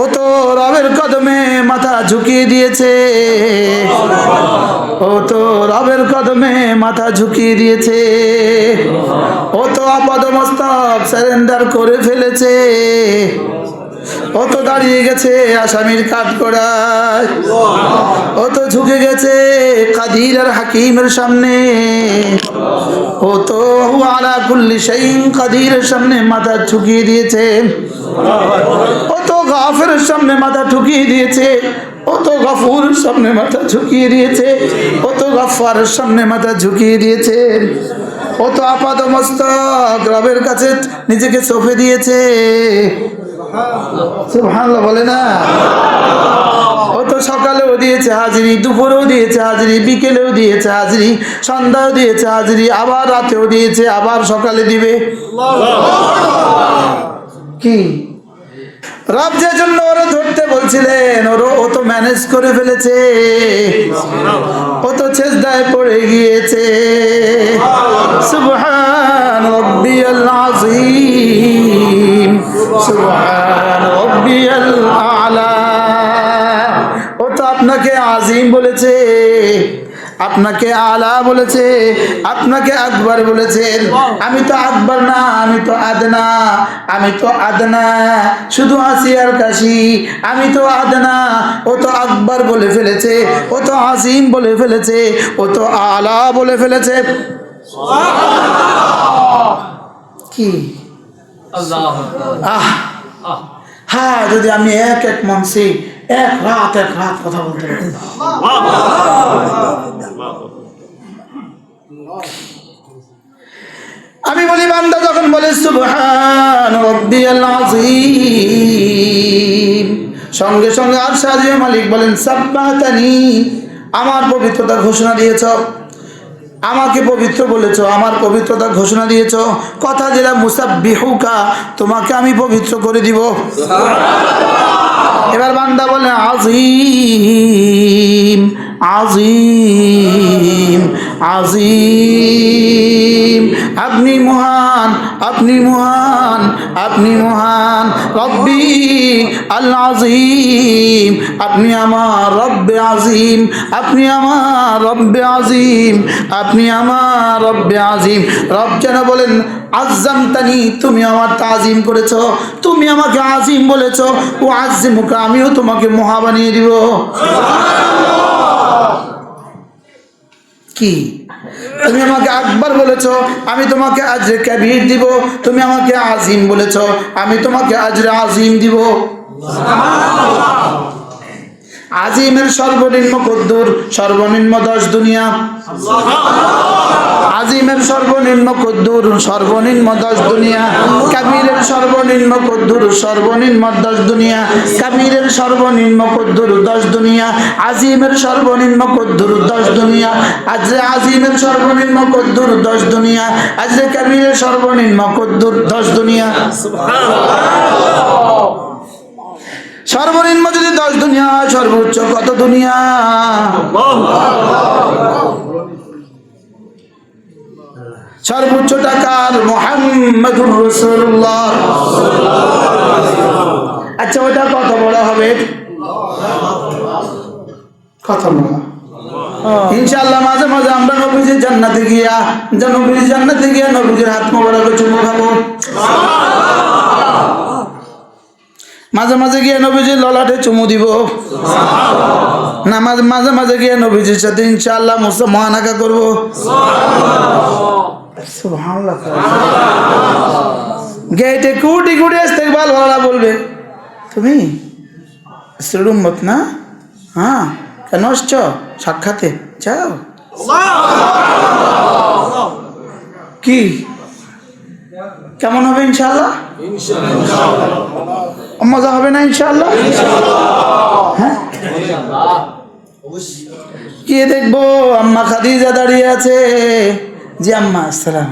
ও তো রবের কদমে মাথা ঝুঁকিয়ে দিয়েছে। ও তো রবের কদমে মাথা ঝুঁকিয়ে দিয়েছে। ও তো আপাদমস্তক স্যারেন্ডার করে ফেলেছে। ও তো দাঁড়িয়ে গেছে আসামির কাঠ করায় ও তো ঝুঁকে গেছে কাদির আর হাকিমের সামনে। ও তো আলা কুল্লি শাইইন কাদিরের সামনে মাথা ঝুঁকিয়ে দিয়েছে। ও গাফের সামনে মাথা ঠুকিয়ে দিয়েছে ও তো গাফুর সামনে মাথা ঝুঁকিয়ে দিয়েছে ও তো গাফারের সামনে মাথা ঝুঁকিয়ে দিয়েছে ও তো আপাদ মস্তক রবের কাছে নিজেকে সঁপে দিয়েছে। সুবহানাল্লাহ বলে না? ও তো সকালেও দিয়েছে হাজিরি দুপুরেও দিয়েছে হাজিরি বিকেলেও দিয়েছে হাজিরি সন্ধ্যাও দিয়েছে হাজিরি আবার রাতেও দিয়েছে আবার সকালে দিবে। কি? রব যে জন্য ওরা ধরতে বলছিলেন ওর ও তো ম্যানেজ করে ফেলেছে। ও তো ছেজদায় পড়ে গিয়েছে। সুবহান রব্বিয়াল আযীম সুবহান রব্বিয়াল আলা ও তো আপনাকে আজিম বলেছে। আপনাকে আলা বলেছে, আপনাকে আকবর বলেছেন আমি তো আকবর না, আমি তো আদনা, আমি তো আদনা, শুধু আসিয়ার কাশি। আমি তো আদনা, ও তো আকবর বলে ফেলেছে, ও তো আসিম বলে ফেলেছে, ও তো আলা বলে ফেলেছে। কি? আহ হ্যাঁ যদি আমি এক এক মনসি এক রাত এক রাত কথা বলতে পারি। আমি বলি বান্দা যখন বলে সুবহান রব্বিয়াল আযীম সঙ্গে সঙ্গে আর সাজিয়ে মালিক বলেন সাব্বাহাতানি আমার পবিত্রতা ঘোষণা দিয়েছ। আমাকে পবিত্র বলেছ আমার পবিত্রতা ঘোষণা দিয়েছ। কথা যেটা মুসাব্বিহুকা তোমাকে আমি পবিত্র করে দিব। এবার বান্দা বলে আজিম আজিম আজিম আপনি মহান আপনি মহান আপনি মহান রব্বি আল্লাহ আজিম আপনি আমার রব্বে আজিম আপনি আমার রব্বে আজিম আপনি আমার রব্বে আজিম রব যেন বলেন আজ্জামতানি তুমি আমার তাজিম করেছ, তুমি আমাকে আজিম বলেছ, ও আজিমুকা আমিও তোমাকে মহা বানিয়ে দিব। কি? তুমি আমাকে আকবর বলেছ, আমি তোমাকে আজরে কবির দিব, তুমি আমাকে আজিম বলেছ, আমি তোমাকে আজরে আজিম দিব। আজিমের সর্বনিম্ন কদ্দুর, সর্বনিম্ন দশ দুনিয়া। আজিমের সর্বনিম্ন কদ্দুর, সর্বনিম্ন দশ দুনিয়া। কাবিরের সর্বনিম্ন কদ্দুর, সর্বনিম্ন দশ দুনিয়া। কাবিরের সর্বনিম্ন কদ্দুর দশ দুনিয়া। আজিমের সর্বনিম্ন কদ্দুর দশ দুনিয়া। আজরে আজিমের সর্বনিম্ন কদ্দুর দশ দুনিয়া। আজরে কাবিরের সর্বনিম্ন কদ্দুর দশ দুনিয়া। সর্বনিম্ন যদি দশ দুনিয়া সর্বোচ্চ কত দুনিয়া? সর্বোচ্চ টাকার মোহাম্মদুর রসুল্লাহ। আচ্ছা ওটা কত বড় হবে? কত বড়? ইনশাআল্লাহ, মাঝে মাঝে আমরা নবীজির জান্নাতে গিয়া, যা নবীজির জান্নাতে গিয়া নবীজির হাত মোবারকে চুমু খাব। মাঝে মাঝে গিয়ে নবীজির ললাটে চুমু দিব। না, মাঝে মাঝে গিয়ে নবীজির সাথে ইনশাআল্লাহ মুসা মহানাকা করব। গেটে কুটি কুটি আসতে বাল ভাড়া বলবে। তুমি? শ্রীরুম্মত না? হ্যাঁ কেন আসছ? সাক্ষাতে যাও। কি? কেমন হবে ইনশাল্লাহ মজা হবে না ইনশাল্লাহ হ্যাঁ? কি দেখব? আম্মা খাদিজা দাঁড়িয়ে আছে। জি আম্মা আসসালাম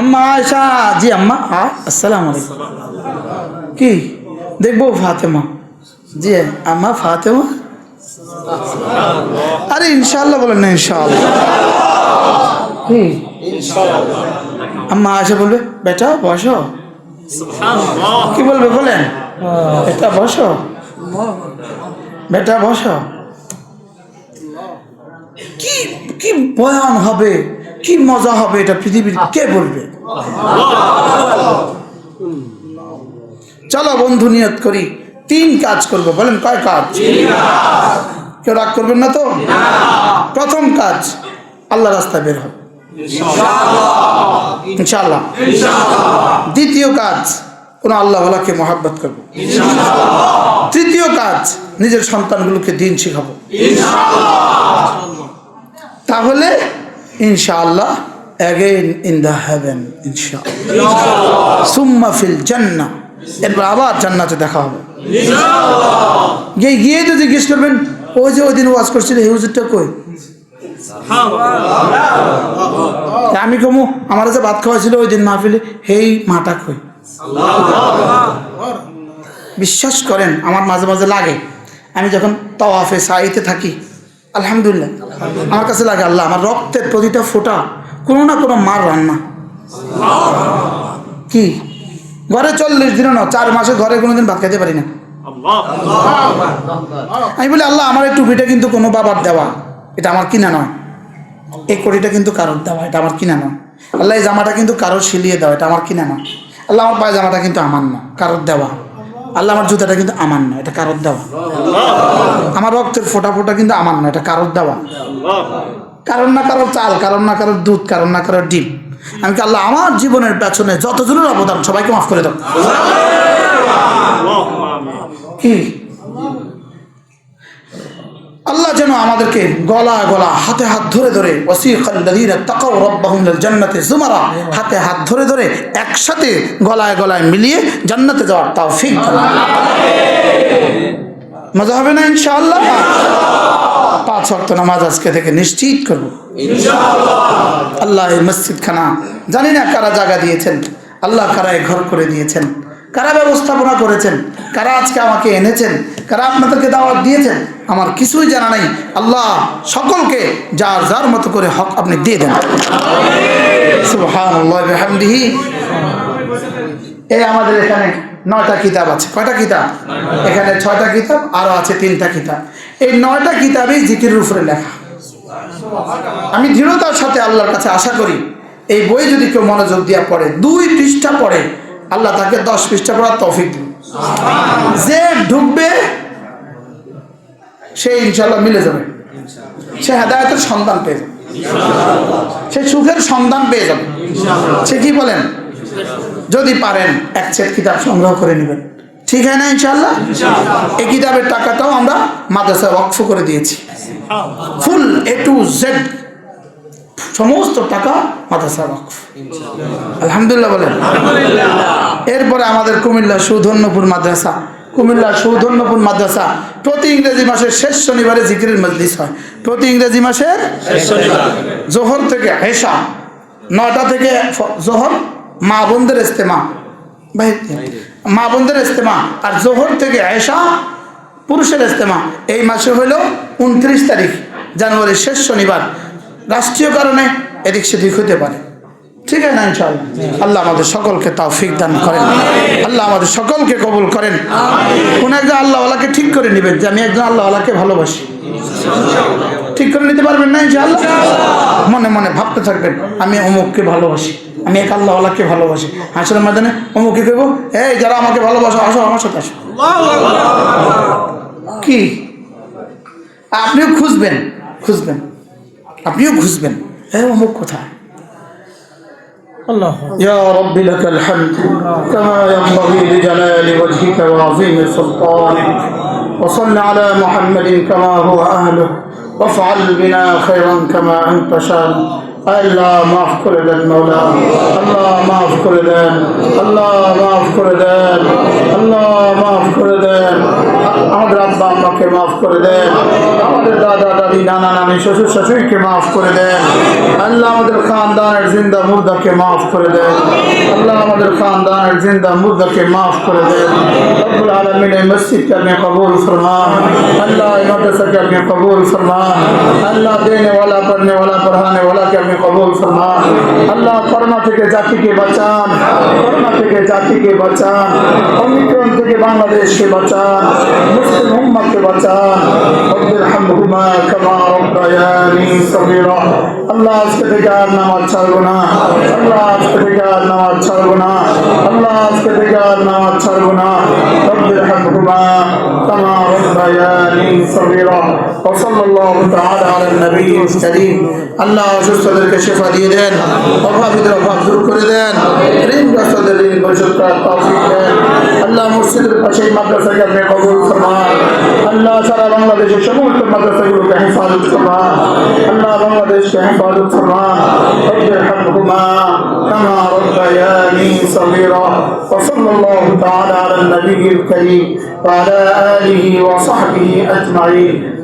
আম্মা আয়সা জি আম্মা আ আসসালাম আলাইকুম। কি? দেখব ফাতেমা। জি আম্মা ফাতেমা? আরে ইনশাল্লাহ বলেন না ইনশাল্লাহ কি? আম্মা আয়সা বলবে বেটা বসো। কি বলবে বলেন? বেটা বসো। বেটা বসো। কি কি বয়ান হবে? কি মজা হবে এটা পৃথিবীর কে বলবে? চলো বন্ধু নিয়ত করি। তিন কাজ করব। বলেন কয় কাজ? কেউ রাগ করবেন না তো? প্রথম কাজ আল্লাহ রাস্তায় বের হবে ইনশাআল্লাহ। দ্বিতীয় কাজ কোন আল্লাহওয়ালাকে মহাব্বত করব। তৃতীয় কাজ নিজের সন্তানগুলোকে দিন শিখাবো। তাহলে ইনশাআল্লাহ অ্যাগেন ইন দ্য হেভেন ইনশাআল্লাহ। সুম্মা ফিল জান্নাহ। এরপর আবার জান্নাতে দেখা হবে। গিয়ে গিয়ে তো জিজ্ঞেস করবেন ওই যে ওই দিন ওয়াজ করছিল হুজুরটা কই? আমি কমু আমার যে ভাত খাওয়াছিল ওই দিন মাহফিলে হেই মাটা কই? বিশ্বাস করেন আমার মাঝে মাঝে লাগে। আমি যখন তওয়াফে সাইতে থাকি আলহামদুলিল্লাহ। আমার কাছে লাগে আল্লাহ, আমার রক্তের প্রতিটা ফোঁটা কোনো না কোনো মার রান্না। কি? ঘরে চল্লিশ দিনও না, চার মাসে ঘরে কোনোদিন ভাত খাইতে পারি না। আমি বলি, আল্লাহ, আমার এই টুপিটা কিন্তু কোনো বাবার দেওয়া, এটা আমার কিনা নয়। এই কড়িটা কিন্তু কারোর দেওয়া, এটা আমার কিনা নয়। আল্লাহ, এই জামাটা কিন্তু কারোর সিলিয়ে দেওয়া, এটা আমার কিনা নয়। আল্লাহ, আমার পায়ে জামাটা কিন্তু আমার নয়, কারোর দেওয়া। আল্লাহ, আমার জুতাটা কিন্তু আমার নয়, এটা কারোর দেওয়া। আমার রক্তের ফোটা ফোটা কিন্তু আমার না, এটা কারোর দেওয়া। কারণ না কারোর চাল কারণ না কারোর দুধ কারণ না কারোর ডিম। আমি আল্লাহ আমার জীবনের পেছনে যতজনের অবদান, সবাইকে মাফ করে দাও। আল্লাহ যেন আমাদেরকে গলা গলা, হাতে হাত ধরে ধরে জান্নাতি যুমারা, হাতে হাত ধরে ধরে একসাথে গলায় গলায় মিলিয়ে জান্নাতে যাওয়ার তাও দান। মজা হবে না, ইনশাআল্লাহ? পাঁচ ওয়াক্ত নামাজ আজকে থেকে নিশ্চিত করব। আল্লাহ এই মসজিদ খানা জানি না কারা জায়গা দিয়েছেন, আল্লাহ কারা ঘর করে দিয়েছেন, কারা ব্যবস্থাপনা করেছেন, কারা আজকে আমাকে এনেছেন, কারা আপনাদেরকে দাওয়াত দিয়েছেন, আমার কিছুই জানা নাই। আল্লাহ সকলকে যার যার মতো করে হক আপনি দিয়ে দেন। এই আমাদের এখানে নয়টা কিতাব আছে। কয়টা কিতাব? এখানে ছয়টা কিতাব আরও আছে তিনটা কিতাব। এই নয়টা কিতাবই জিকিরের উপরে লেখা। আমি দৃঢ়তার সাথে আল্লাহর কাছে আশা করি, এই বই যদি কেউ মনোযোগ দিয়া পড়ে, দুই পৃষ্ঠা পড়ে, আল্লাহ তাকে দশ পৃষ্ঠা পড়ার তৌফিক যে ঢুকবে, সে ইনশাল্লাহ মিলে যাবে। সে হেদায়তের সন্ধান পেয়ে যাবে। সে সুখের সন্ধান পেয়ে যাবে। সে কি বলেন? যদি পারেন এক সেট কিতাব সংগ্রহ করে নেবেন। ঠিক হয় না ইনশাল্লাহ এই কিতাবের টাকাটাও আমরা মাদ্রাসায় ওয়াকফ করে দিয়েছি। ফুল এ টু জেড সমস্ত টাকা মাদ্রাসা ওয়াকফ। আলহামদুলিল্লাহ বলেন। এরপরে আমাদের কুমিল্লা সৌধন্যপুর মাদ্রাসা। কুমিল্লা সৌধন্যপুর মাদ্রাসা প্রতি ইংরেজি মাসের শেষ শনিবারে জিকিরের মজলিস হয়। প্রতি ইংরেজি মাসের জোহর থেকে হেসা নটা থেকে জোহর মা বোনদের ইস্তেমা থেকে। মা বোনদের ইস্তেমা আর জোহর থেকে হেসা পুরুষের ইস্তেমা এই মাসে হলো উনত্রিশ তারিখ, জানুয়ারির শেষ শনিবার। রাষ্ট্রীয় কারণে এদিক সেদিক হতে পারে। ঠিক আছে না, ইনশাআল্লাহ? আল্লাহ আমাদের সকলকে তৌফিক দান করেন। আল্লাহ আমাদের সকলকে কবুল করেন। কোন একজন আল্লাহওয়ালাকে ঠিক করে নেবেন যে আমি একজন আল্লাহওয়ালাকে ভালোবাসি। ঠিক করে নিতে পারবেন না, ইনশাআল্লাহ? মনে মনে ভাবতে থাকবেন, আমি অমুককে ভালোবাসি। আমি এক আল্লাহওয়ালাকে ভালোবাসি আসলে ময়দানে অমুককে কেব এই যারা আমাকে ভালোবাসো আসো আমার সাথে আসো কি আপনিও খুঁজবেন খুঁজবেন আপনিও খুঁজবেন হ্যাঁ অমুক কোথায় الله يا رب لك الحمد كما ينبغي لجلال وجهك وعظيم سلطانك وصل على محمد كما هو أهله وافعل بنا خيرا كما أنت شان আল্লাহ মাফ করে দেন মৌলা আল্লাহ মাফ করে দেন, আল্লাহ মাফ করে দেন, আল্লাহ মাফ করে দেন। আমাদের আমাদেরকে মাফ করে দেন। আমাদের দাদা, দাদি, নানা, নানি, শ্বশুর শাশুড়িকে মাফ করে দেন। আল্লাহ আমাদের খানদানের জিন্দা মুর্দাকে মাফ করে দেন। আল্লাহ আমাদের খানদানের জিন্দা মুর্দাকে মাফ করে দেন। রব্বুল আলমিন এই মসজিদকে আপনি কবুল ফরমান। আল্লাহ এই মাদ্রাসাকে আপনি কবুল ফরমান। আল্লাহ দেনে ওয়ালা পড়নে ওয়ালা পড়ানে ওয়ালাকে আপনি কবুল ফরমান। আল্লাহ করোনা থেকে জাতিকে বাঁচান। করোনা থেকে জাতিকে বাঁচান। অমিক্রণ থেকে বাংলাদেশকে বাঁচান। মুসলিম উম্মাকে বাঁচান। রব্বির হামহুমা কামা রব্বায়ানি সগীরা আল্লাহ আজকে থেকে আর নামাজ ছাড়বো না আল্লাহ আজকে থেকে আর নামাজ ছাড়বো না আল্লাহ আজকে থেকে আর নামাজ ছাড়বো না রব্বির হামহুমা কামা রব্বায়ানি সগীরা وصلى الله تعالى على النبي الكريم আল্লাহ অসুস্থদেরকে শেফা দিয়ে দেন অভাবীদের অভাব দূর করে দেন ঋণগ্রস্তদের ঋণ পরিশোধ করার তৌফিক দেন আল্লাহ মসজিদের পাশে এই মাদ্রাসাকে আপনি কবুল ফরমান আল্লাহ সারা বাংলাদেশের সমস্ত মাদ্রাসাগুলোকে হেফাজত ফরমান আল্লাহ বাংলাদেশকে হেফাজত ফরমান رب ارحمهما كما ربياني صغيرا وصلى الله تعالى على النبي الكريم وعلى آله وصحبه أجمعين